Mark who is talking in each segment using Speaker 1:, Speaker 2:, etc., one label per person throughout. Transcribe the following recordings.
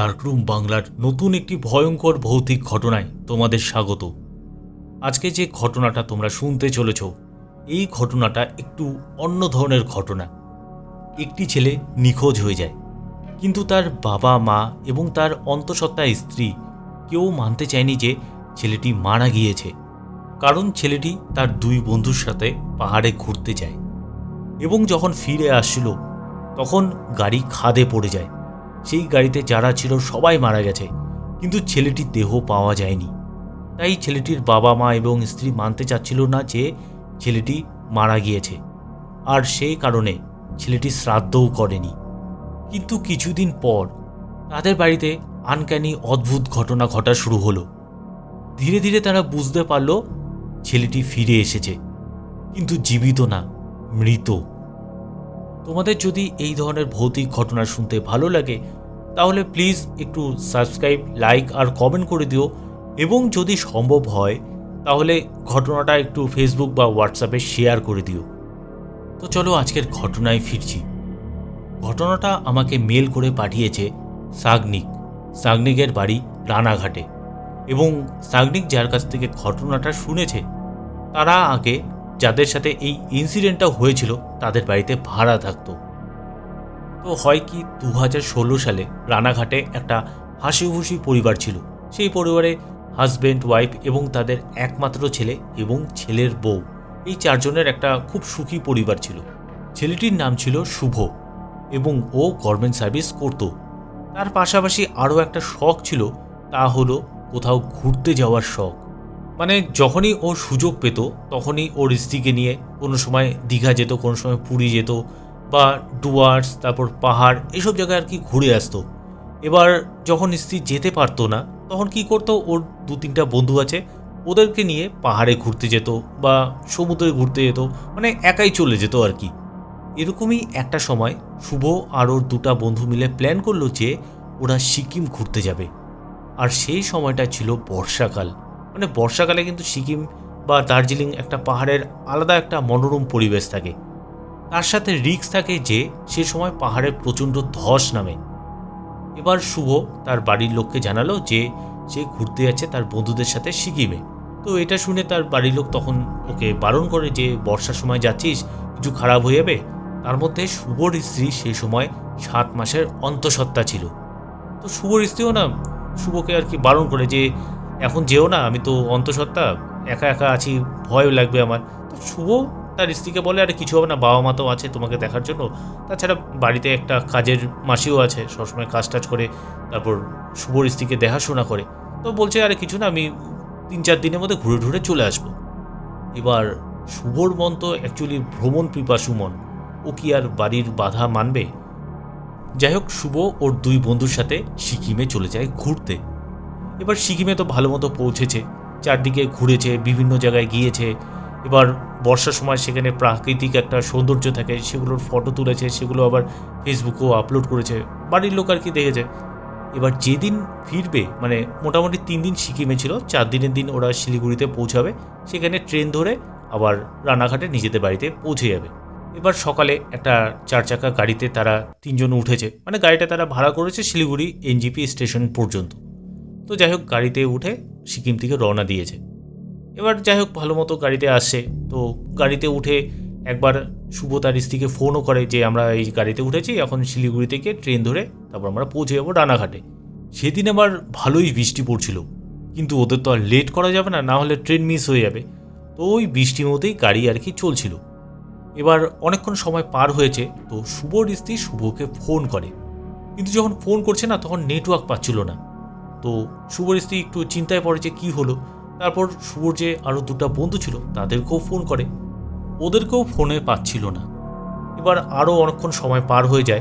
Speaker 1: Darkroom বাংলার নতুন একটি ভয়ঙ্কর ভৌতিক ঘটনায় তোমাদের স্বাগত। আজকে যে ঘটনাটা তোমরা শুনতে চলেছ, এই ঘটনাটা একটু অন্য ধরনের ঘটনা। একটি ছেলে নিখোঁজ হয়ে যায়, কিন্তু তার বাবা, মা এবং তার অন্তঃসত্ত্বা স্ত্রী কেউ মানতে চায়নি যে ছেলেটি মারা গিয়েছে, কারণ ছেলেটি তার দুই বন্ধুর সাথে পাহাড়ে ঘুরতে যায় এবং যখন ফিরে আসছিল তখন গাড়ি খাদে পড়ে যায়। সেই গাড়িতে যারা ছিল সবাই মারা গেছে। কিন্তু ছেলেটির দেহ পাওয়া যায়নি। তাই ছেলেটির বাবা মা এবং স্ত্রী মানতে চাচ্ছিল না যে ছেলেটি মারা গিয়েছে। আর সেই কারণে ছেলেটি শ্রাদ্ধও করেনি। কিন্তু কিছুদিন পর তাদের বাড়িতে আনক্যানি অদ্ভুত ঘটনা ঘটা শুরু হলো। ধীরে ধীরে তারা বুঝতে পারল ছেলেটি ফিরে এসেছে। কিন্তু জীবিত না, মৃত। তোমাদের যদি এই ধরনের ভৌতিক ঘটনা শুনতে ভালো লাগে, তাহলে প্লিজ একটু সাবস্ক্রাইব লাইক আর কমেন্ট করে দিও। এবং যদি সম্ভব হয়, তাহলে ঘটনাটা একটু ফেসবুক বা হোয়াটসঅ্যাপে শেয়ার করে দিও। তো চলো আজকের ঘটনায় ফিরছি। ঘটনাটা আমাকে মেল করে পাঠিয়েছে সাগনিক। সাগনিকের বাড়ি রানাঘাটে। এবং সাগনিক যার কাছ থেকে ঘটনাটা শুনেছে, তারা আগে যাদের সাথে এই ইনসিডেন্টটা হয়েছিল, তাদের বাড়িতে ভাড়া থাকতো। তো হয় কি দু হাজার ষোলো সালে রানাঘাটে একটা হাসি খুশি পরিবার ছিল। সেই পরিবারে হাজব্যান্ড ওয়াইফ এবং তাদের একমাত্র ছেলে এবং ছেলের বউ। এই চারজনের একটা খুব সুখী পরিবার ছিল। ছেলেটির নাম ছিল শুভ এবং ও গভর্নমেন্ট সার্ভিস করত। তার পাশাপাশি আরও একটা শখ ছিল, তা হলো কোথাও ঘুরতে যাওয়ার শখ। মানে যখনই ও সুযোগ পেত, তখনই ওর স্ত্রীকে নিয়ে কোনো সময় দীঘা যেত, কোনো সময় পুরী যেত বা ডুয়ার্স, তারপর পাহাড়, এসব জায়গায় আর কি ঘুরে আসতো। এবার যখন স্ত্রী যেতে পারতো না, তখন কি করতো? ওর দু তিনটা বন্ধু আছে, ওদেরকে নিয়ে পাহাড়ে ঘুরতে যেত বা সমুদ্রে ঘুরতে যেত মানে একাই চলে যেত আর কি। এরকমই একটা সময় শুভ আর ওর দুটা বন্ধু মিলে প্ল্যান করল যে ওরা সিকিম ঘুরতে যাবে। আর সেই সময়টা ছিল বর্ষাকাল। মানে বর্ষাকালে কিন্তু সিকিম বা দার্জিলিং একটা পাহাড়ের আলাদা একটা মনোরম পরিবেশ থাকে। তার সাথে রিক্স থাকে যে সে সময় পাহাড়ে প্রচণ্ড ধস নামে। এবার শুভ তার বাড়ির লোককে জানালো যে সে ঘুরতে যাচ্ছে তার বন্ধুদের সাথে সিকিমে। তো এটা শুনে তার বাড়ির লোক তখন ওকে বারণ করে যে, বর্ষার সময় যাচ্ছিস, কিছু খারাপ হয়ে যাবে? তার মধ্যে শুভর স্ত্রী সেই সময় সাত মাসের অন্তঃসত্ত্বা ছিল। তো শুভর স্ত্রীও না, শুভকে আর কি বারণ করে যে এখন যেও না, আমি তো অন্তঃসত্ত্বা একা একা আছি ভয় লাগবে আমার। তো শুভ তার স্ত্রীকে বলে, আরে, কিছু হবে না, বাবা মা তো আছে তোমাকে দেখার জন্য। তাছাড়া বাড়িতে একটা কাজের মাসিও আছে, সবসময় কাজ টাজ করে, তারপর শুভর স্ত্রীকে দেখাশোনা করে। তো বলছে, আরে, কিছু না, আমি তিন চার দিনের মধ্যে ঘুরে ঘুরে চলে আসব। এবার শুভর মন তো অ্যাকচুয়ালি ভ্রমণ পিপাসু মন। ও কি আর বাড়ির বাধা মানবে? যাই হোক, শুভ ওর দুই বন্ধুর সাথে সিকিমে চলে যায় ঘুরতে। এবার সিকিমে তো ভালো মতো পৌঁছেছে, চারদিকে ঘুরেছে, বিভিন্ন জায়গায় গিয়েছে। এবার বর্ষার সময় সেখানে প্রাকৃতিক একটা সৌন্দর্য থাকে, সেগুলোর ফটো তুলেছে, সেগুলো আবার ফেসবুকেও আপলোড করেছে, বাড়ির লোক আর কি দেখেছে। এবার যেদিন ফিরবে মানে মোটামুটি তিন দিন সিকিমে ছিল, চার দিনের দিন ওরা শিলিগুড়িতে পৌঁছাবে, সেখানে ট্রেন ধরে আবার রানাঘাটে নিজেদের বাড়িতে পৌঁছে যাবে। এবার সকালে একটা চার চাকা গাড়িতে তারা তিনজন উঠেছে মানে গাড়িটা তারা ভাড়া করেছে শিলিগুড়ি এনজিপি স্টেশন পর্যন্ত। তো যাই হোক, গাড়িতে উঠে সিকিম থেকে রওনা দিয়েছে। এবার যাই হোক, ভালো মতো গাড়িতে আসে। তো গাড়িতে উঠে একবার শুভ তার স্ত্রীকে ফোনও করে যে, আমরা এই গাড়িতে উঠেছি, এখন শিলিগুড়ি থেকে ট্রেন ধরে তারপর আমরা পৌঁছে যাব রানাঘাটে। সেদিন আবার ভালোই বৃষ্টি পড়ছিল। কিন্তু ওদের তো আর লেট করা যাবে না না হলে ট্রেন মিস হয়ে যাবে। তো ওই বৃষ্টির মধ্যেই গাড়ি আর কি চলছিল। এবার অনেকক্ষণ সময় পার হয়েছে, তো শুভর স্ত্রী শুভকে ফোন করে। কিন্তু যখন ফোন করছে না, তখন নেটওয়ার্ক পাচ্ছিল না। তো শুভর স্ত্রী একটু চিন্তায় পড়ে যে কী হলো। তারপর শুভর যে আরও দুটো বন্ধু ছিল, তাদেরকেও ফোন করে। ওদেরকেও ফোনে পাচ্ছিল না। এবার আরও অনেকক্ষণ সময় পার হয়ে যায়।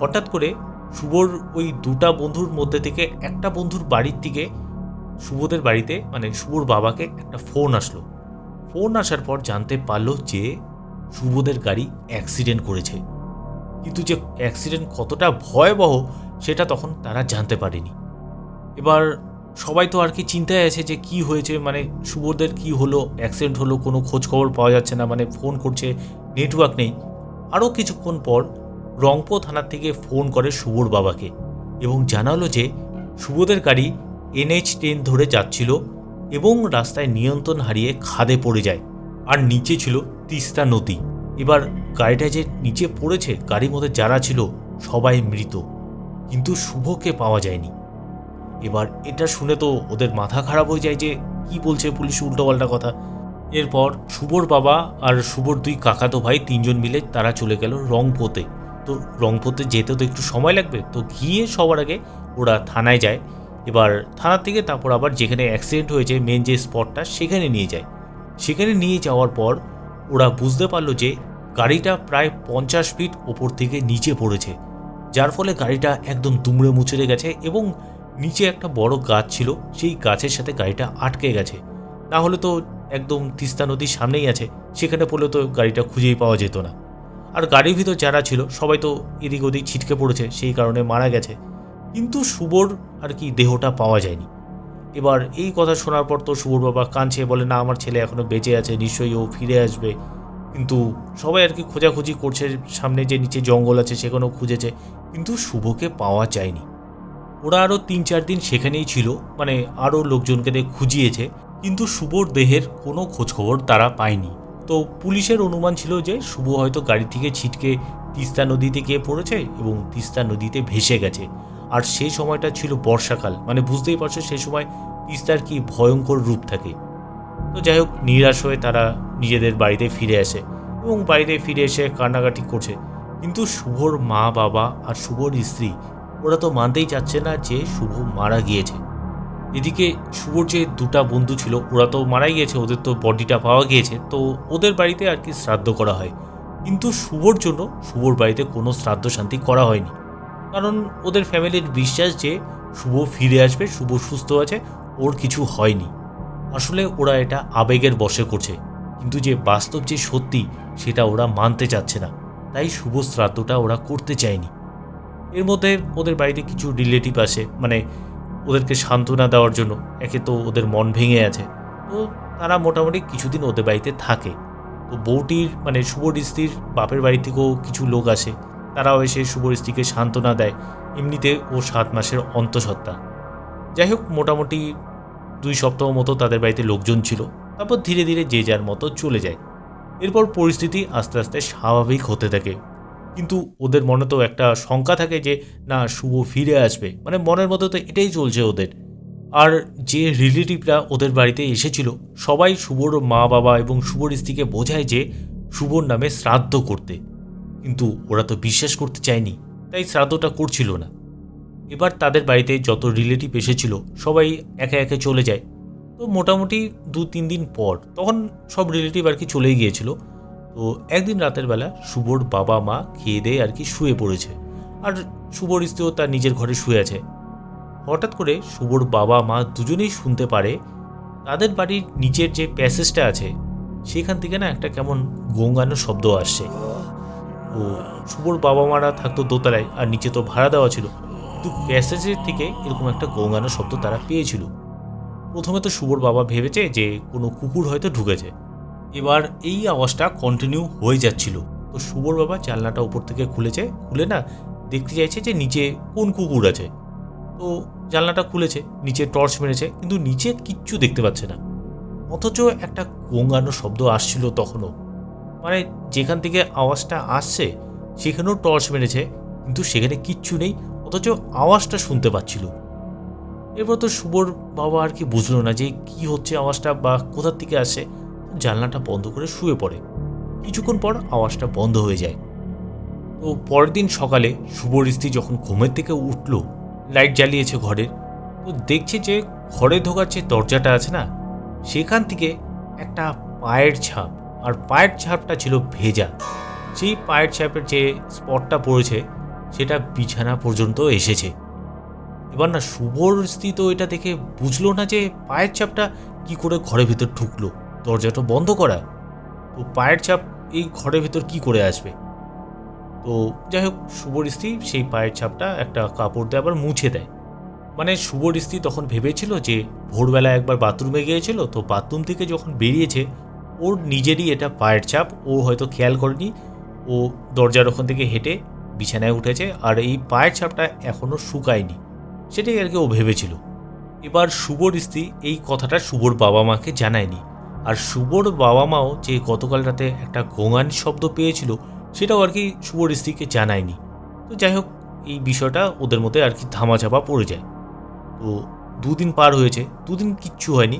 Speaker 1: হঠাৎ করে শুভর ওই দুটা বন্ধুর মধ্যে থেকে একটা বন্ধুর বাড়ির থেকে শুভদের বাড়িতে মানে শুভর বাবাকে একটা ফোন আসলো। ফোন আসার পর জানতে পারল যে শুভদের গাড়ি অ্যাক্সিডেন্ট করেছে। কিন্তু যে অ্যাক্সিডেন্ট কতটা ভয়াবহ, সেটা তখন তারা জানতে পারেনি। এবার সবাই তো আর কি চিন্তায় আছে যে কি হয়েছে মানে শুভদের কি হলো অ্যাক্সিডেন্ট হলো, কোনো খোঁজ খবর পাওয়া যাচ্ছে না মানে ফোন করছে নেটওয়ার্ক নেই। আরও কিছুক্ষণ পর রংপো থানার থেকে ফোন করে শুভর বাবাকে এবং জানালো যে শুভদের গাড়ি এনএইচ টেন ধরে যাচ্ছিল এবং রাস্তায় নিয়ন্ত্রণ হারিয়ে খাদে পড়ে যায় আর নিচে ছিল তিস্তা নদী। এবার গাড়িটা যে নিচে পড়েছে, গাড়ির মধ্যে যারা ছিল সবাই মৃত। কিন্তু শুভকে পাওয়া যায়নি। এবার এটা শুনে তো ওদের মাথা খারাপ হয়ে যায় যে কি বলছে পুলিশ উল্টোপাল্টা কথা। এরপর শুভর বাবা আর শুভর দুই কাকাতো ভাই তিনজন মিলে তারা চলে গেল রংপোতে। তো রংপোতে যেতে তো একটু সময় লাগবে, তো গিয়ে সবার আগে ওরা থানায় যায়। এবার থানা থেকে তারপর আবার যেখানে অ্যাক্সিডেন্ট হয়েছে মেন যে স্পটটা সেখানে নিয়ে যায়। সেখানে নিয়ে যাওয়ার পর ওরা বুঝতে পারল যে গাড়িটা প্রায় পঞ্চাশ ফিট ওপর থেকে নিচে পড়েছে। যার ফলে গাড়িটা একদম দুমড়ে মুচড়ে গেছে এবং নিচে একটা বড় গাছ ছিল, সেই গাছের সাথে গাড়িটা আটকে গেছে। না হলে তো একদম তিস্তা নদীর সামনেই আছে, সেখানে পড়লে তো গাড়িটা খুঁজেই পাওয়া যেত না। আর গাড়ির ভিতর যারা ছিল, সবাই তো এদিক ওদিক ছিটকে পড়েছে, সেই কারণে মারা গেছে। কিন্তু শুভর আর কি দেহটা পাওয়া যায়নি। এবার এই কথা শোনার পর তো শুভর বাবা কাঁদছে, বলে, না, আমার ছেলে এখনও বেঁচে আছে, নিশ্চয়ই ও ফিরে আসবে। কিন্তু সবাই আর কি খোঁজাখুঁজি করছে, সামনে যে নিচে জঙ্গল আছে, সেখানেও খুঁজেছে, কিন্তু শুভকে পাওয়া যায়নি। ওরা আরও তিন চার দিন সেখানেই ছিল মানে আরও লোকজনকে দিয়ে খুঁজিয়েছে, কিন্তু শুভর দেহের কোনো খোঁজখবর তারা পায়নি। তো পুলিশের অনুমান ছিল যে শুভ হয়তো গাড়ি থেকে ছিটকে তিস্তা নদীতে গিয়ে পড়েছে এবং তিস্তা নদীতে ভেসে গেছে। আর সেই সময়টা ছিল বর্ষাকাল মানে বুঝতেই পারছ সেই সময় তিস্তার কি ভয়ঙ্কর রূপ থাকে। তো যাই হোক, নিরাশ হয়ে তারা নিজেদের বাড়িতে ফিরে আসে এবং বাড়িতে ফিরে এসে কান্নাকাটি করছে। কিন্তু শুভর মা বাবা আর শুভর স্ত্রী ওরা তো মানতেই চাচ্ছে না যে শুভ মারা গিয়েছে। এদিকে শুভর যে দুটা বন্ধু ছিল, ওরা তো মারাই গিয়েছে ওদের তো বডিটা পাওয়া গিয়েছে, তো ওদের বাড়িতে আর কি শ্রাদ্ধ করা হয়। কিন্তু শুভর জন্য, শুভর বাড়িতে কোনো শ্রাদ্ধ শান্তি করা হয়নি। কারণ ওদের ফ্যামিলির বিশ্বাস যে শুভ ফিরে আসবে, শুভ সুস্থ আছে, ওর কিছু হয়নি। আসলে ওরা এটা আবেগের বশে করছে, কিন্তু যে বাস্তব যে সত্যি, সেটা ওরা মানতে চাচ্ছে না। তাই শুভ শ্রাদ্ধটা ওরা করতে চায়নি। এর মধ্যে ওদের বাড়িতে কিছু রিলেটিভ আসে মানে ওদেরকে সান্ত্বনা দেওয়ার জন্য। একে তো ওদের মন ভেঙে আছে। তো তারা মোটামুটি কিছুদিন ওদের বাড়িতে থাকে। তো বউটির মানে শুভর স্ত্রীর বাপের বাড়ি থেকেও কিছু লোক আসে। তারাও এসে শুভর স্ত্রীকে সান্ত্বনা দেয়। এমনিতে ও সাত মাসের অন্তঃসত্ত্বা। যাই হোক, মোটামুটি দুই সপ্তাহ মতো তাদের বাড়িতে লোকজন ছিল। তারপর ধীরে ধীরে যে যার মতো চলে যায়। এরপর পরিস্থিতি আস্তে আস্তে স্বাভাবিক হতে থাকে। কিন্তু ওদের মনে তো একটা শঙ্কা থাকে যে, না, শুভ ফিরে আসবে। মানে মনের মতো তো এটাই চলছে ওদের। আর যে রিলেটিভরা ওদের বাড়িতে এসেছিল, সবাই শুভর মা বাবা এবং শুভর স্ত্রীকে বোঝায় যে, শুভর নামে শ্রাদ্ধ করতে। কিন্তু ওরা তো বিশ্বাস করতে চায়নি, তাই শ্রাদ্ধটা করছিল না। এবার তাদের বাড়িতে যত রিলেটিভ এসেছিল, সবাই একে একে চলে যায়। তো মোটামুটি দু তিন দিন পর, তখন সব রিলেটিভ আর কি চলেই গিয়েছিল। তো একদিন রাতের বেলা শুভর বাবা মা খেয়ে দিয়ে আর কি শুয়ে পড়েছে। আর শুভর স্ত্রীও তার নিজের ঘরে শুয়ে আছে। হঠাৎ করে শুভর বাবা মা দুজনেই শুনতে পারে, তাদের বাড়ির নিচের যে প্যাসেজটা আছে, সেখান থেকে না একটা কেমন গঙ্গানো শব্দ আসছে। ও শুভর বাবা মারা থাকতো দোতলায় আর নিচে তো ভাড়া দেওয়া ছিল। কিন্তু প্যাসেজের থেকে এরকম একটা গঙ্গানো শব্দ তারা পেয়েছিল। প্রথমে তো শুভর বাবা ভেবেছে যে কোনো কুকুর হয়তো ঢুকেছে। এবার এই আওয়াজটা কন্টিনিউ হয়ে যাচ্ছিল। তো শুভর বাবা জানলাটা উপর থেকে খুলেছে, খুলে না দেখতে চাইছে যে নিচে কোন কুকুর আছে। তো জানলাটা খুলেছে, নিচে টর্চ মেরেছে, কিন্তু নিচে কিচ্ছু দেখতে পাচ্ছে না। অথচ একটা গোঙানো শব্দ আসছিল তখনও। মানে যেখান থেকে আওয়াজটা আসছে, সেখানেও টর্চ মেরেছে, কিন্তু সেখানে কিচ্ছু নেই, অথচ আওয়াজটা শুনতে পাচ্ছিল। এরপর তো শুভর বাবা আর কি বুঝলো না যে কি হচ্ছে আওয়াজটা বা কোথার থেকে আসে জানলাটা বন্ধ করে শুয়ে পড়ে। কিছুক্ষণ পর আওয়াজটা বন্ধ হয়ে যায়। তো পরের দিন সকালে শুভর স্ত্রী যখন ঘুমের থেকে উঠল, লাইট জ্বালিয়েছে ঘরের, তো দেখছে যে ঘরে ঢোকার যে দরজাটা আছে না, সেখান থেকে একটা পায়ের ছাপ, আর পায়ের ছাপটা ছিল ভেজা। সেই পায়ের ছাপের যে স্পটটা পড়েছে, সেটা বিছানা পর্যন্ত এসেছে। এবার না শুভর স্ত্রী তো এটা দেখে বুঝলো না যে পায়ের ছাপটা কি করে ঘরের ভিতর ঢুকলো। দরজাটা বন্ধ করা। তো পায়ের ছাপ এই ঘরের ভেতর কি করে আসবে? তো যাই হোক, শুভর স্ত্রী সেই পায়ের ছাপটা একটা কাপড় দিয়ে আবার মুছে দেয়। মানে শুভর স্ত্রী তখন ভেবেছিল যে ভোরবেলা একবার বাথরুমে গিয়েছিল, তো বাথরুম থেকে যখন বেরিয়েছে, ওর নিজেরই এটা পায়ের ছাপ ও হয়তো খেয়াল করেনি। ও দরজার ওখান থেকে হেঁটে বিছানায় উঠেছে আর এই পায়ের ছাপটা এখনও শুকায়নি। সেটাই আর কি ও ভেবেছিল। এবার শুভর স্ত্রী এই কথাটা শুভর বাবা মাকে জানায়নি। আর শুভর বাবা মাও যে গতকাল রাতে একটা গোঙানি শব্দ পেয়েছিল, সেটাও আর কি শুভর স্ত্রীকে জানায়নি। তো যাই হোক, এই বিষয়টা ওদের মধ্যে আর কি ধামাচাপা পড়ে যায়। তো দুদিন পার হয়েছে, দুদিন কিচ্ছু হয়নি।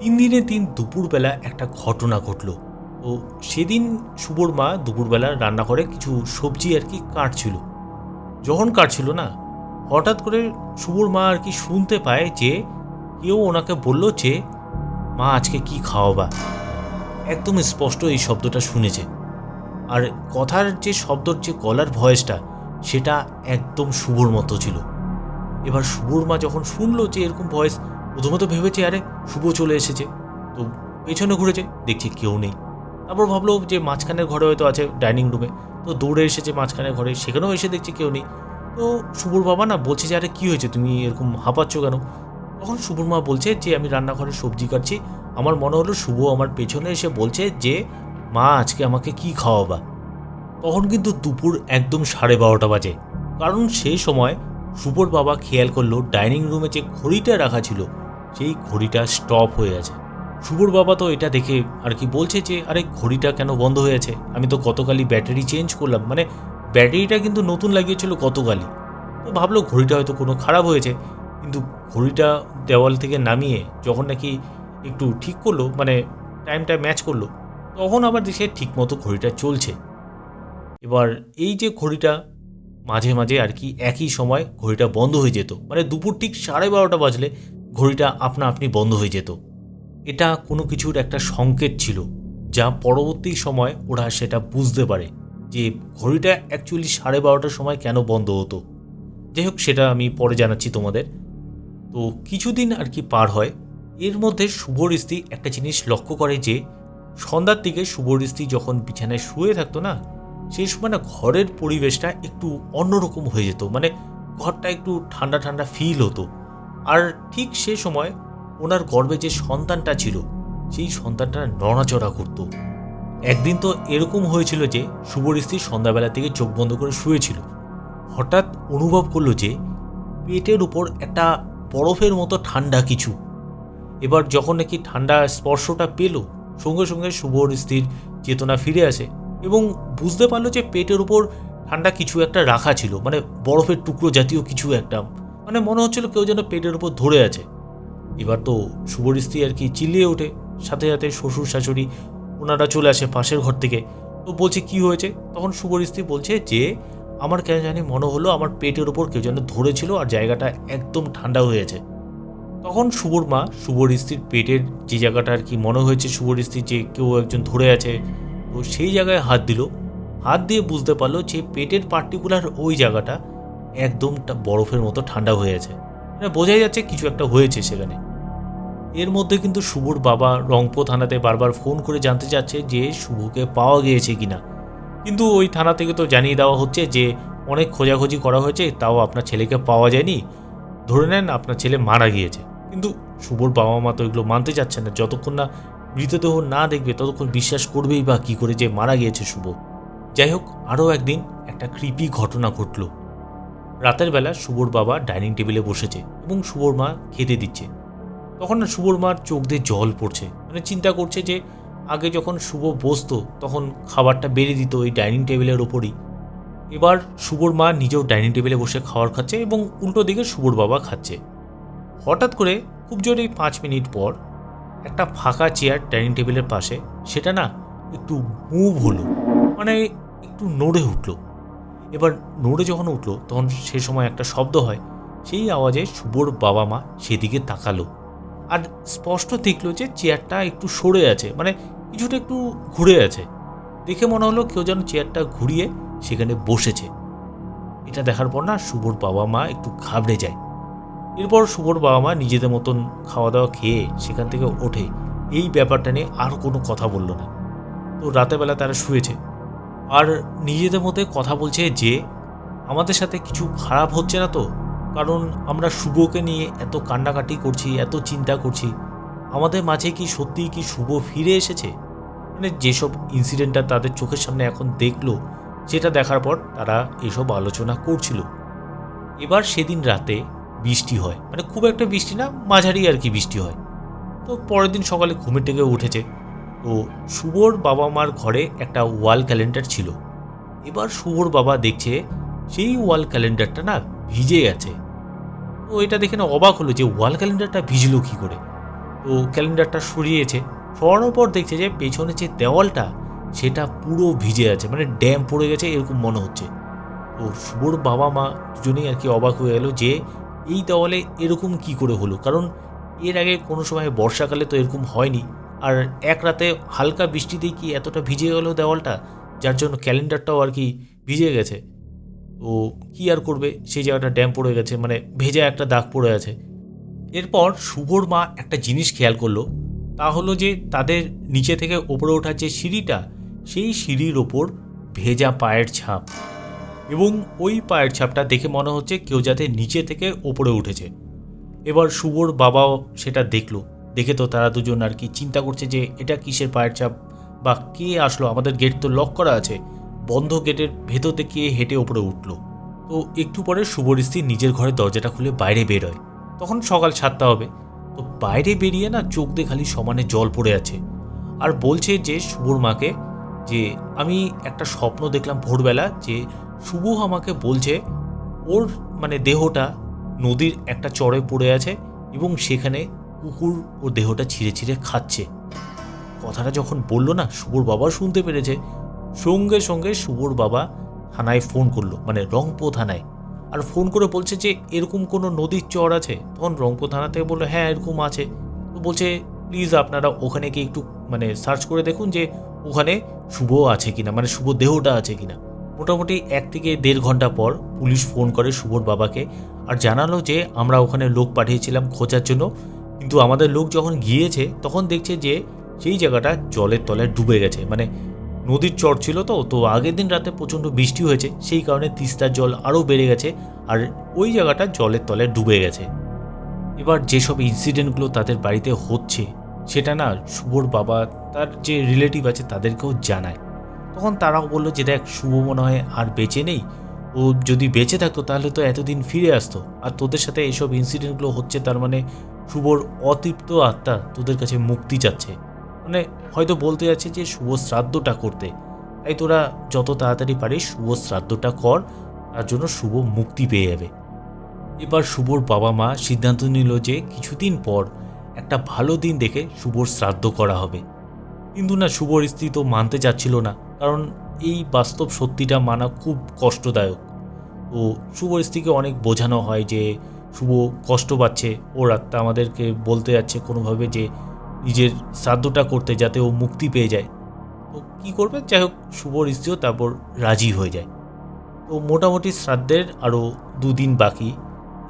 Speaker 1: তিন দিনে দিন দুপুরবেলা একটা ঘটনা ঘটলো। তো সেদিন শুভর মা দুপুরবেলা রান্নাঘরে কিছু সবজি আর কি কাটছিল। যখন কাটছিল না, হঠাৎ করে শুভর মা আর কি শুনতে পায় যে কেউ ওনাকে বলল যে মা আজকে কি খাওয়াবা একদম স্পষ্ট এই শব্দটা শুনেছে। আর কথার যে শব্দর যে গলার ভয়েসটা, সেটা একদম শুভর মতো ছিল। এবার শুভর মা যখন শুনলো যে এরকম ভয়েস, প্রথমত ভেবেছে, আরে, শুভ চলে এসেছে। তো পেছনে ঘুরেছে, দেখছে কেউ নেই। তারপর ভাবলো যে মাঝখানের ঘরে হয়তো আছে ডাইনিং রুমে। তো দৌড়ে এসেছে মাঝখানের ঘরে, সেখানেও এসে দেখছে কেউ নেই। তো শুভর বাবা না বলছে যে, আরে, কী হয়েছে? তুমি এরকম হাঁপাচ্ছ কেন? তখন শুভর মা বলছে যে, আমি রান্নাঘরে সবজি কাটছি। আমার মনে হলো শুভ আমার পেছনে এসে বলছে যে, মা, আজকে আমাকে কি খাওয়াবা? তখন কিন্তু দুপুর একদম সাড়ে বারোটা বাজে। কারণ সেই সময় শুভর বাবা খেয়াল করল, ডাইনিং রুমে যে ঘড়িটা রাখা ছিল, সেই ঘড়িটা স্টপ হয়ে আছে। শুভর বাবা তো এটা দেখে আর কি বলছে যে, আরে, ঘড়িটা কেন বন্ধ হয়ে আছে? আমি তো গতকালই ব্যাটারি চেঞ্জ করলাম। মানে ব্যাটারিটা কিন্তু নতুন লাগিয়েছিল গতকালই। তো ভাবলো, ঘড়িটা হয়তো কোনো খারাপ হয়েছে। কিন্তু ঘড়িটা দেওয়াল থেকে নামিয়ে যখন নাকি একটু ঠিক করল মানে টাইমটা ম্যাচ করল, তখন আবার দেখে ঠিকমতো ঘড়িটা চলছে। এবার এই যে ঘড়িটা, মাঝে মাঝে আর কি একই সময় ঘড়িটা বন্ধ হয়ে যেত। মানে দুপুর ঠিক সাড়ে বারোটা বাজলে ঘড়িটা আপনা আপনি বন্ধ হয়ে যেত। এটা কোনো কিছুর একটা সংকেত ছিল, যা পরবর্তী সময় ওরা সেটা বুঝতে পারে যে ঘড়িটা অ্যাকচুয়ালি সাড়ে বারোটার সময় কেন বন্ধ হতো। যাই হোক, সেটা আমি পরে জানাচ্ছি তোমাদের। তো কিছুদিন আর কি পার হয়। এর মধ্যে শুভর স্ত্রী একটা জিনিস লক্ষ্য করে যে, সন্ধ্যার দিকে শুভর স্ত্রী যখন বিছানায় শুয়ে থাকতো না সেই সময় না ঘরের পরিবেশটা একটু অন্যরকম হয়ে যেত। মানে ঘরটা একটু ঠান্ডা ঠান্ডা ফিল হতো। আর ঠিক সে সময় ওনার গর্ভে যে সন্তানটা ছিল, সেই সন্তানটা নড়াচড়া করতো। একদিন তো এরকম হয়েছিল যে শুভর স্ত্রী সন্ধ্যাবেলা থেকে চোখ বন্ধ করে শুয়েছিল। হঠাৎ অনুভব করল যে, পেটের উপর একটা বরফের মতো ঠান্ডা কিছু। এবার যখন নাকি ঠান্ডা স্পর্শটা পেল, সঙ্গে সঙ্গে শুভর স্ত্রীর চেতনা ফিরে আসে এবং বুঝতে পারল যে পেটের উপর ঠান্ডা কিছু একটা রাখা ছিল মানে বরফের টুকরো জাতীয় কিছু একটা। মানে মনে হচ্ছিল কেউ যেন পেটের উপর ধরে আছে। এবার তো শুভর স্ত্রী আর কি চিল্লিয়ে ওঠে। সাথে সাথে শ্বশুর শাশুড়ি ওনারা চলে আসে পাশের ঘর থেকে। তো বলছে, কি হয়েছে? তখন শুভর স্ত্রী বলছে যে আমার কেন জানি মনে হলো আমার পেটের ওপর কেউ যেন ধরেছিল আর জায়গাটা একদম ঠান্ডা হয়েছে তখন শুভর মা, শুভর স্ত্রীর পেটের যে জায়গাটা আর কি মনে হয়েছে শুভর স্ত্রী যে কেউ একজন ধরে আছে, তো সেই জায়গায় হাত দিল। হাত দিয়ে বুঝতে পারল যে পেটের পার্টিকুলার ওই জায়গাটা একদম বরফের মতো ঠান্ডা হয়ে আছে মানে বোঝাই যাচ্ছে কিছু একটা হয়েছে সেখানে। এর মধ্যে কিন্তু শুভর বাবা রংপো থানাতে বারবার ফোন করে জানতে চাচ্ছে যে শুভকে পাওয়া গিয়েছে কিনা। কিন্তু ওই থানা থেকে তো জানিয়ে দেওয়া হচ্ছে যে অনেক খোঁজাখুঁজি করা হয়েছে, তাও আপনার ছেলেকে পাওয়া যায়নি। ধরে নেন আপনার ছেলে মারা গিয়েছে। কিন্তু শুভর বাবা মা তো এগুলো মানতে চাচ্ছে না। যতক্ষণ না মৃতদেহ না দেখবে, ততক্ষণ বিশ্বাস করবেই বা কী করে যে মারা গিয়েছে শুভ যাই হোক, আরও একদিন একটা কৃপি ঘটনা ঘটল। রাতের বেলা শুভর বাবা ডাইনিং টেবিলে বসেছে এবং শুভর মা খেতে দিচ্ছে। তখন না শুভর মার চোখ দিয়ে জল পড়ছে। মানে চিন্তা করছে যে আগে যখন শুভ বসতো, তখন খাবারটা বেড়ে দিত ওই ডাইনিং টেবিলের ওপরই। এবার শুভর মা নিজেও ডাইনিং টেবিলে বসে খাবার খাচ্ছে এবং উল্টো দিকে শুভর বাবা খাচ্ছে। হঠাৎ করে খুব জোরে পাঁচ মিনিট পর একটা ফাঁকা চেয়ার ডাইনিং টেবিলের পাশে, সেটা না একটু মুভ হলো মানে একটু নড়ে উঠল। এবার নড়ে যখন উঠল, তখন সে সময় একটা শব্দ হয়, সেই আওয়াজে শুভর বাবা মা সেদিকে তাকালো। আর স্পষ্ট দেখল যে চেয়ারটা একটু সরে আছে মানে কিছুটা একটু ঘুরে আছে। দেখে মনে হলো কেউ যেন চেয়ারটা ঘুরিয়ে সেখানে বসেছে। এটা দেখার পর না শুভর বাবা মা একটু ঘাবড়ে যায়। এরপর শুভর বাবা মা নিজেদের মতন খাওয়া দাওয়া খেয়ে সেখান থেকে ওঠে। এই ব্যাপারটা নিয়ে আর কোনো কথা বলল না। তো রাতেরবেলা তারা শুয়েছে। আর নিজেদের মধ্যে কথা বলছে যে, আমাদের সাথে কিছু খারাপ হচ্ছে না তো? কারণ আমরা শুভকে নিয়ে এত কান্নাকাটি করছি, এত চিন্তা করছি। আমাদের মাঝে কি সত্যিই কি শুভ ফিরে এসেছে? মানে যেসব ইনসিডেন্টটা তাদের চোখের সামনে এখন দেখল, সেটা দেখার পর তারা এসব আলোচনা করছিল। এবার সেদিন রাতে বৃষ্টি হয়। মানে খুব একটা বৃষ্টি না, মাঝারি আর কি বৃষ্টি হয়। তো পরের দিন সকালে ঘুমের থেকে উঠেছে। তো শুভর বাবা মার ঘরে একটা ওয়াল ক্যালেন্ডার ছিল। এবার শুভর বাবা দেখছে সেই ওয়াল ক্যালেন্ডারটা না ভিজে গেছে তো এটা দেখে না অবাক হলো যে ওয়াল ক্যালেন্ডারটা ভিজলো কী করে? তো ক্যালেন্ডারটা সরিয়েছে। সরানোর পর দেখছে যে পেছনে যে দেওয়ালটা, সেটা পুরো ভিজে আছে মানে ড্যাম পড়ে গেছে এরকম মনে হচ্ছে। তো শুভর বাবা মা দুজনেই আর কি অবাক হয়ে গেল যে এই দেওয়ালে এরকম কি করে হলো? কারণ এর আগে কোনো সময় বর্ষাকালে তো এরকম হয়নি। আর এক রাতে হালকা বৃষ্টিতেই কি এতটা ভিজে গেল দেওয়ালটা, যার জন্য ক্যালেন্ডারটাও আর কি ভিজে গেছে। তো কি আর করবে? সেই জায়গাটা ড্যাম পড়ে গেছে মানে ভেজা একটা দাগ পড়ে আছে। এরপর শুভর মা একটা জিনিস খেয়াল করল, তা হলো যে তাদের নিচে থেকে ওপরে ওঠার যে সিঁড়িটা, সেই সিঁড়ির ওপর ভেজা পায়ের ছাপ এবং ওই পায়ের ছাপটা দেখে মনে হচ্ছে কেউ যাতে নিচে থেকে ওপরে উঠেছে। এবার শুভর বাবাও সেটা দেখল। দেখে তো তারা দুজন আর কি চিন্তা করছে যে এটা কিসের পায়ের ছাপ বা কে আসলো? আমাদের গেট তো লক করা আছে। বন্ধ গেটের ভেতর থেকে হেঁটে ওপরে উঠল? তো একটু পরে শুভর স্ত্রী নিজের ঘরের দরজাটা খুলে বাইরে বেরোয়। তখন সকাল সাতটা হবে। তো বাইরে বেরিয়ে না চোখ দিয়ে খালি সমানে জল পড়ে আছে। আর বলছে যে শুভর মাকে যে, আমি একটা স্বপ্ন দেখলাম ভোরবেলা যে শুভ আমাকে বলছে, ওর মানে দেহটা নদীর একটা চড়ে পড়ে আছে এবং সেখানে কুকুর ওর দেহটা ছিঁড়ে ছিঁড়ে খাচ্ছে। কথাটা যখন বলল না শুভর বাবা শুনতে পেরেছে। সঙ্গে সঙ্গে শুভর বাবা থানায় ফোন করল মানে রংপো থানায়। আর ফোন করে বলছে যে, এরকম কোনো নদীর চর আছে? তখন রংপুর থানা থেকে বলল হ্যাঁ এরকম আছে। তো বলছে, প্লিজ আপনারা ওখানে গিয়ে একটু মানে সার্চ করে দেখুন যে ওখানে শুভ আছে কিনা মানে শুভ দেহটা আছে কিনা। মোটামুটি এক থেকে দেড় ঘণ্টা পর পুলিশ ফোন করে শুভর বাবাকে আর জানালো যে, আমরা ওখানে লোক পাঠিয়েছিলাম খোঁজার জন্য, কিন্তু আমাদের লোক যখন গিয়েছে, তখন দেখছে যে সেই জায়গাটা জলের তলায় ডুবে গেছে। মানে নদীর চর ছিল তো তো আগের দিন রাতে প্রচণ্ড বৃষ্টি হয়েছে, সেই কারণে তিস্তার জল আরও বেড়ে গেছে আর ওই জায়গাটা জলের তলায় ডুবে গেছে। এবার যেসব ইনসিডেন্টগুলো তাদের বাড়িতে হচ্ছে, সেটা না শুভর বাবা, তার যে রিলেটিভ আছে তাদেরকেও জানায়। তখন তারাও বলল যে দেখ, শুভ মনে হয় আর বেঁচে নেই, ও যদি বেঁচে থাকতো তাহলে তো এতদিন ফিরে আসতো। আর তোদের সাথে এসব ইনসিডেন্টগুলো হচ্ছে তার মানে শুভর অতৃপ্ত আত্মা তোদের কাছে মুক্তি চাচ্ছে। মানে হয়তো বলতে যাচ্ছে যে শুভ শ্রাদ্ধটা করতে। তাই তোরা যত তাড়াতাড়ি পারিস শুভ শ্রাদ্ধটা কর, তার জন্য শুভ মুক্তি পেয়ে যাবে। এবার শুভর বাবা মা সিদ্ধান্ত নিল যে কিছুদিন পর একটা ভালো দিন দেখে শুভর শ্রাদ্ধ করা হবে। কিন্তু না, শুভর স্ত্রী তো মানতে চাচ্ছিল না, কারণ এই বাস্তব সত্যিটা মানা খুব কষ্টদায়ক। তো শুভর স্ত্রীকে অনেক বোঝানো হয় যে শুভ কষ্ট পাচ্ছে। ওর আত্মা আমাদেরকে বলতে যাচ্ছে কোনোভাবে যে নিজের শ্রাদ্ধটা করতে যাতে ও মুক্তি পেয়ে যায়। তো কী করবে? যাই হোক শুভর স্ত্রীও তারপর রাজি হয়ে যায়। তো মোটামুটি শ্রাদ্ধের আরও দুদিন বাকি।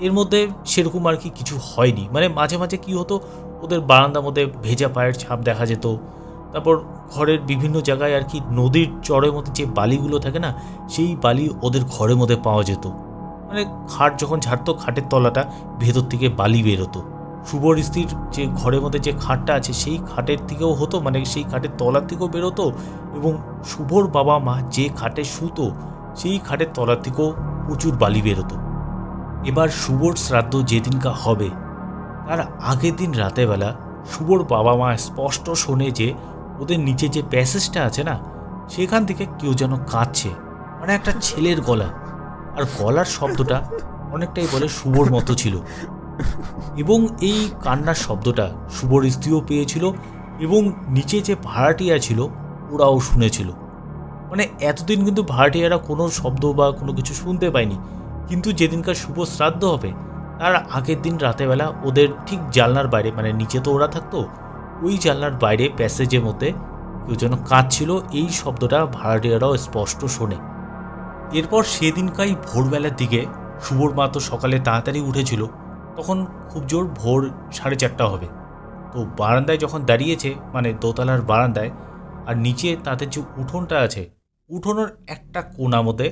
Speaker 1: এর মধ্যে সেরকম আর কি কিছু হয়নি। মানে মাঝে মাঝে কি হতো, ওদের বারান্দার মধ্যে ভেজা পায়ের ছাপ দেখা যেত। তারপর ঘরের বিভিন্ন জায়গায় আর কি নদীর চরের মধ্যে যে বালিগুলো থাকে না, সেই বালি ওদের ঘরের মধ্যে পাওয়া যেত। মানে খাট যখন ঝাড়তো, খাটের তলাটা ভেতর থেকে বালি বেরোতো শুভর স্ত্রীর যে ঘরের মধ্যে যে খাটটা আছে, সেই খাটের থেকেও হতো মানে সেই খাটের তলার থেকেও বেরোতো এবং শুভর বাবা মা যে খাটে শুতো, সেই খাটের তলার থেকেও প্রচুর বালি বেরোতো। এবার শুভর শ্রাদ্ধ যেদিনকা হবে, তার আগের দিন রাতেবেলা শুভর বাবা মা স্পষ্ট শোনে যে ওদের নিচে যে প্যাসেজটা আছে না, সেখান থেকে কেউ যেন কাঁদছে মানে একটা ছেলের গলা। আর গলার শব্দটা অনেকটাই বলে শুভর মতো ছিল। এবং এই কান্নার শব্দটা শুভর স্ত্রীও পেয়েছিল এবং নিচে যে ভাড়াটিয়া ছিল, ওরাও শুনেছিল। মানে এতদিন কিন্তু ভাড়াটিয়ারা কোনো শব্দ বা কোনো কিছু শুনতে পায়নি। কিন্তু যেদিনকার শুভ শ্রাদ্ধ হবে, তার আগের দিন রাতেবেলা ওদের ঠিক জানলার বাইরে মানে নিচে তো ওরা থাকতো, ওই জানলার বাইরে প্যাসেজের মধ্যে কেউ যেন কাঁদছিল, এই শব্দটা ভাড়াটিয়ারাও স্পষ্ট শোনে। এরপর সেদিনকাই ভোরবেলার দিকে শুভর মা তো সকালে তাড়াতাড়ি উঠেছিল তখন খুব জোর ভোর সাড়ে চারটা হবে। তো বারান্দায় যখন দাঁড়িয়েছে মানে দোতলার বারান্দায়, আর নিচে তাদের যে উঠোনটা আছে, উঠোনের একটা কোনা মধ্যে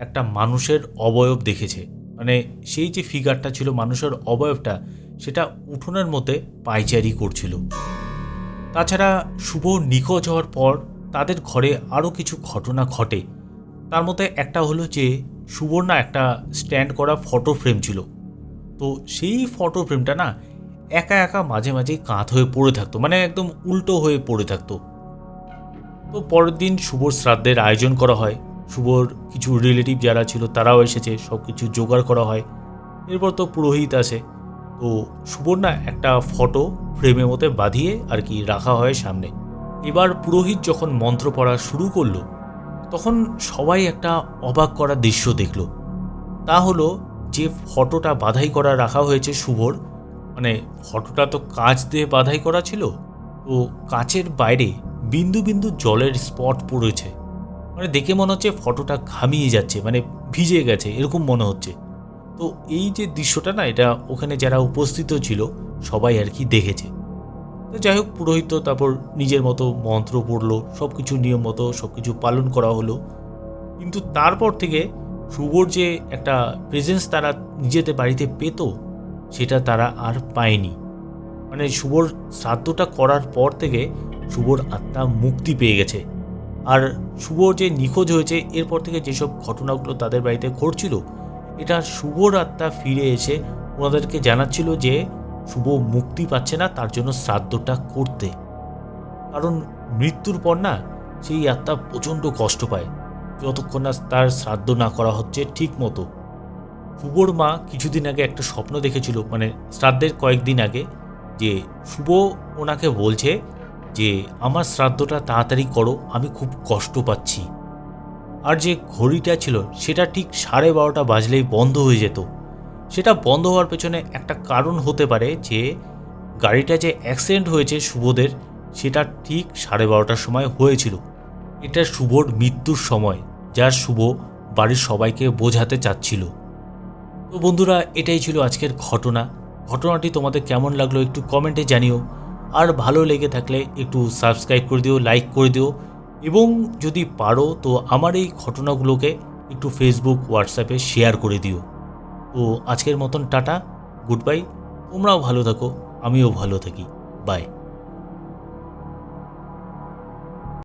Speaker 1: একটা মানুষের অবয়ব দেখেছে। মানে সেই যে ফিগারটা ছিল, মানুষের অবয়বটা, সেটা উঠোনের মধ্যে পাইচারি করছিল। তাছাড়া শুভ নিখোঁজ হওয়ার পর তাদের ঘরে আরও কিছু ঘটনা ঘটে। তার মধ্যে একটা হলো যে সুবর্ণা একটা স্ট্যান্ড করা ফটো ফ্রেম ছিল। তো সেই ফটো ফ্রেমটা না একা একা মাঝে মাঝে কাঁধ হয়ে পড়ে থাকতো মানে একদম উল্টো হয়ে পড়ে থাকতো। তো পরের দিন শুভর শ্রাদ্ধের আয়োজন করা হয়। শুভর কিছু রিলেটিভ যারা ছিল তারাও এসেছে সব কিছু জোগাড় করা হয়। এরপর তো পুরোহিত আসে। তো শুভর না একটা ফটো ফ্রেমের মধ্যে বাঁধিয়ে আর কি রাখা হয় সামনে। এবার পুরোহিত যখন মন্ত্র পড়া শুরু করল, তখন সবাই একটা অবাক করা দৃশ্য দেখল। তা হলো যে ফটোটা বাধাই করা রাখা হয়েছে শুভর মানে ফটোটা তো কাঁচ দিয়ে বাধাই করা ছিল, তো কাচের বাইরে বিন্দু বিন্দু জলের স্পট পড়েছে। মানে দেখে মনে হচ্ছে ফটোটা ঘামিয়ে যাচ্ছে মানে ভিজে গেছে, এরকম মনে হচ্ছে। তো এই যে দৃশ্যটা না, এটা ওখানে যারা উপস্থিত ছিল, সবাই আর কি দেখেছে। তো যাই হোক, পুরোহিত তারপর নিজের মতো মন্ত্র পড়ল সব কিছু নিয়ম মতো সব কিছু পালন করা হলো। কিন্তু তারপর থেকে শুভর যে একটা প্রেজেন্স তারা নিজেদের বাড়িতে পেত, সেটা তারা আর পায়নি। মানে শুভর শ্রাদ্ধটা করার পর থেকে শুভর আত্মা মুক্তি পেয়ে গেছে। আর শুভ যে নিখোঁজ হয়েছে, এরপর থেকে যেসব ঘটনাগুলো তাদের বাড়িতে ঘটছিল, এটা শুভর আত্মা ফিরে এসে ওনাদেরকে জানাচ্ছিল যে শুভ মুক্তি পাচ্ছে না, তার জন্য শ্রাদ্ধটা করতে। কারণ মৃত্যুর পর না, সেই আত্মা প্রচণ্ড কষ্ট পায়। যতক্ষণ না তার শ্রাদ্ধ না করা হচ্ছে ঠিক মতো। শুভর মা কিছুদিন আগে একটা স্বপ্ন দেখেছিল মানে শ্রাদ্ধের কয়েকদিন আগে, যে শুভ ওনাকে বলছে যে, আমার শ্রাদ্ধটা তাড়াতাড়ি করো, আমি খুব কষ্ট পাচ্ছি। আর যে ঘড়িটা ছিল, সেটা ঠিক সাড়ে বারোটা বাজলেই বন্ধ হয়ে যেত। সেটা বন্ধ হওয়ার পেছনে একটা কারণ হতে পারে যে, গাড়িটা যে অ্যাক্সিডেন্ট হয়েছে শুভদের, সেটা ঠিক সাড়ে বারোটার সময় হয়েছিল। এটা শুভর মৃত্যুর সময়। যার শুভ বাড়ির সবাইকে বোঝাতে চাচ্ছিল। তো বন্ধুরা, এটাই ছিল আজকের ঘটনা। ঘটনাটি তোমাদের কেমন লাগল একটু কমেন্টে জানিও। আর ভালো লেগে থাকলে একটু সাবস্ক্রাইব করে দিও, লাইক করে দিও। এবং যদি পারো, তো আমার এই ঘটনাগুলোকে একটু ফেসবুক হোয়াটসঅ্যাপে শেয়ার করে দিও। তো আজকের মতন টাটা গুড বাই তোমরাও ভালো থাকো, আমিও ভালো থাকি। বাই